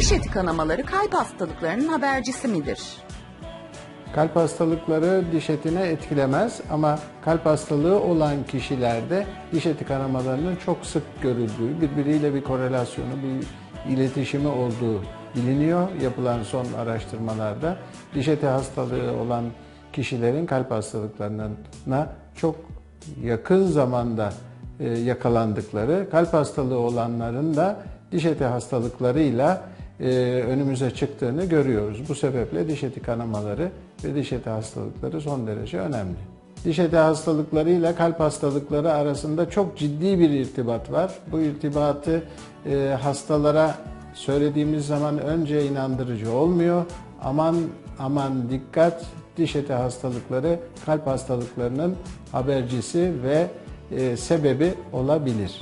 Diş eti kanamaları kalp hastalıklarının habercisi midir? Kalp hastalıkları diş etine etkilemez ama kalp hastalığı olan kişilerde diş eti kanamalarının çok sık görüldüğü, birbiriyle bir korelasyonu, bir iletişimi olduğu biliniyor. Yapılan son araştırmalarda diş eti hastalığı olan kişilerin kalp hastalıklarına çok yakın zamanda e, yakalandıkları, kalp hastalığı olanların da diş eti hastalıklarıyla e, önümüze çıktığını görüyoruz. Bu sebeple diş eti kanamaları ve diş eti hastalıkları son derece önemli. Diş eti hastalıkları ile kalp hastalıkları arasında çok ciddi bir irtibat var. Bu irtibatı e, hastalara söylediğimiz zaman önce inandırıcı olmuyor. Aman aman dikkat diş eti hastalıkları kalp hastalıklarının habercisi ve e, sebebi olabilir.